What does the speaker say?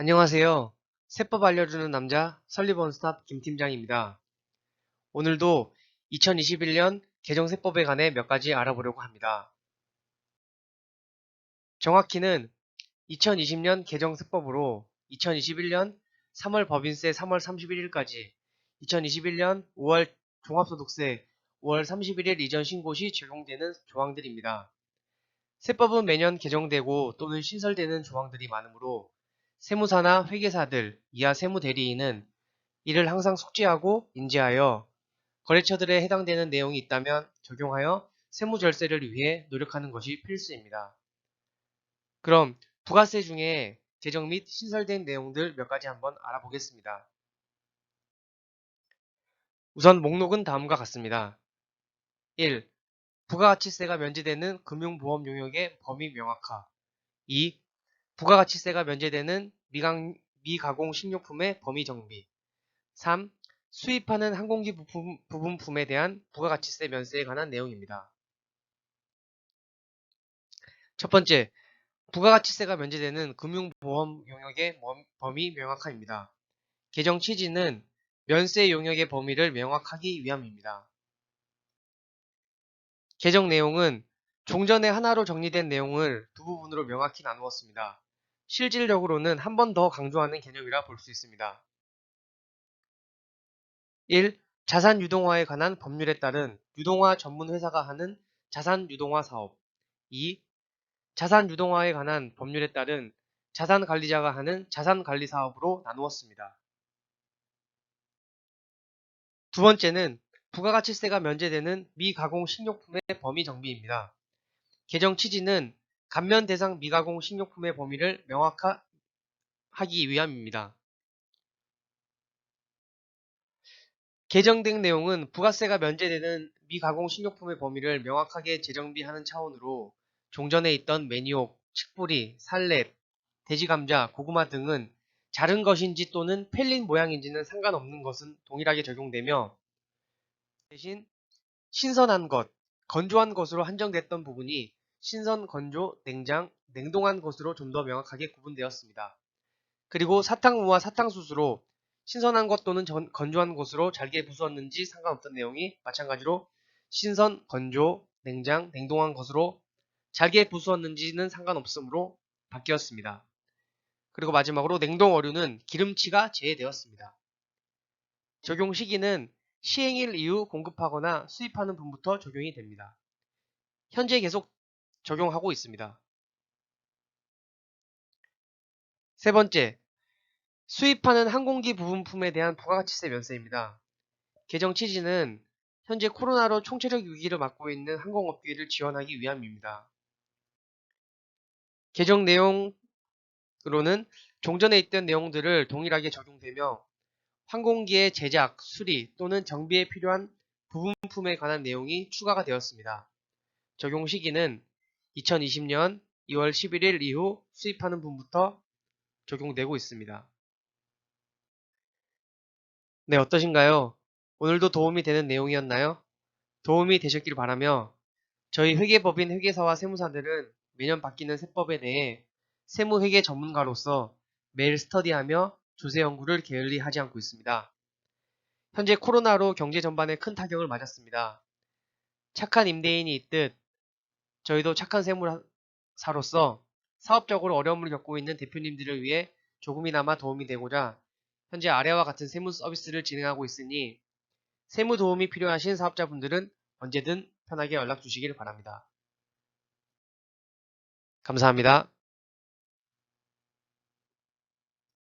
안녕하세요. 세법 알려주는 남자 설리번 스탑 김 팀장입니다. 오늘도 2021년 개정세법에 관해 몇 가지 알아보려고 합니다. 정확히는 2020년 개정세법으로 2021년 3월 법인세 3월 31일까지 2021년 5월 종합소득세 5월 31일 이전 신고 시 적용되는 조항들입니다. 세법은 매년 개정되고 또는 신설되는 조항들이 많으므로 세무사나 회계사들, 이하 세무대리인은 이를 항상 숙지하고 인지하여 거래처들에 해당되는 내용이 있다면 적용하여 세무절세를 위해 노력하는 것이 필수입니다. 그럼 부가세 중에 개정 및 신설된 내용들 몇 가지 한번 알아보겠습니다. 우선 목록은 다음과 같습니다. 1. 부가가치세가 면제되는 금융보험 용역의 범위 명확화 2. 부가가치세가 면제되는 미강, 미가공 식료품의 범위 정비 3. 수입하는 항공기 부품, 부분품에 대한 부가가치세 면세에 관한 내용입니다. 첫 번째, 부가가치세가 면제되는 금융보험 용역의 범위 명확화입니다. 개정 취지는 면세 용역의 범위를 명확하기 위함입니다. 개정 내용은 종전에 하나로 정리된 내용을 두 부분으로 명확히 나누었습니다. 실질적으로는 한 번 더 강조하는 개념이라 볼 수 있습니다. 1. 자산 유동화에 관한 법률에 따른 유동화 전문 회사가 하는 자산 유동화 사업 2. 자산 유동화에 관한 법률에 따른 자산 관리자가 하는 자산 관리 사업으로 나누었습니다. 두 번째는 부가가치세가 면제되는 미가공 식료품의 범위 정비입니다. 개정 취지는 감면 대상 미가공 식료품의 범위를 명확하기 위함입니다. 개정된 내용은 부가세가 면제되는 미가공 식료품의 범위를 명확하게 재정비하는 차원으로 종전에 있던 매니옥, 칡뿌리, 살렛, 돼지감자, 고구마 등은 자른 것인지 또는 펠린 모양인지는 상관없는 것은 동일하게 적용되며 대신 신선한 것, 건조한 것으로 한정됐던 부분이 신선, 건조, 냉장, 냉동한 것으로 좀 더 명확하게 구분되었습니다. 그리고 사탕무와 사탕수수로 신선한 것 또는 전, 건조한 것으로 잘게 부수었는지 상관없던 내용이 마찬가지로 신선, 건조, 냉장, 냉동한 것으로 잘게 부수었는지는 상관없으므로 바뀌었습니다. 그리고 마지막으로 냉동 어류는 기름치가 제외되었습니다. 적용 시기는 시행일 이후 공급하거나 수입하는 분부터 적용이 됩니다. 현재 계속 적용하고 있습니다. 세 번째, 수입하는 항공기 부분품에 대한 부가가치세 면세입니다. 개정 취지는 현재 코로나로 총체적 위기를 맞고 있는 항공업계를 지원하기 위함입니다. 개정 내용으로는 종전에 있던 내용들을 동일하게 적용되며 항공기의 제작, 수리 또는 정비에 필요한 부분품에 관한 내용이 추가가 되었습니다. 적용 시기는 2020년 2월 11일 이후 수입하는 분부터 적용되고 있습니다. 네, 어떠신가요? 오늘도 도움이 되는 내용이었나요? 도움이 되셨길 바라며 저희 회계법인 회계사와 세무사들은 매년 바뀌는 세법에 대해 세무회계 전문가로서 매일 스터디하며 조세 연구를 게을리 하지 않고 있습니다. 현재 코로나로 경제 전반에 큰 타격을 맞았습니다. 착한 임대인이 있듯 저희도 착한 세무사로서 사업적으로 어려움을 겪고 있는 대표님들을 위해 조금이나마 도움이 되고자 현재 아래와 같은 세무 서비스를 진행하고 있으니 세무 도움이 필요하신 사업자분들은 언제든 편하게 연락 주시길 바랍니다. 감사합니다.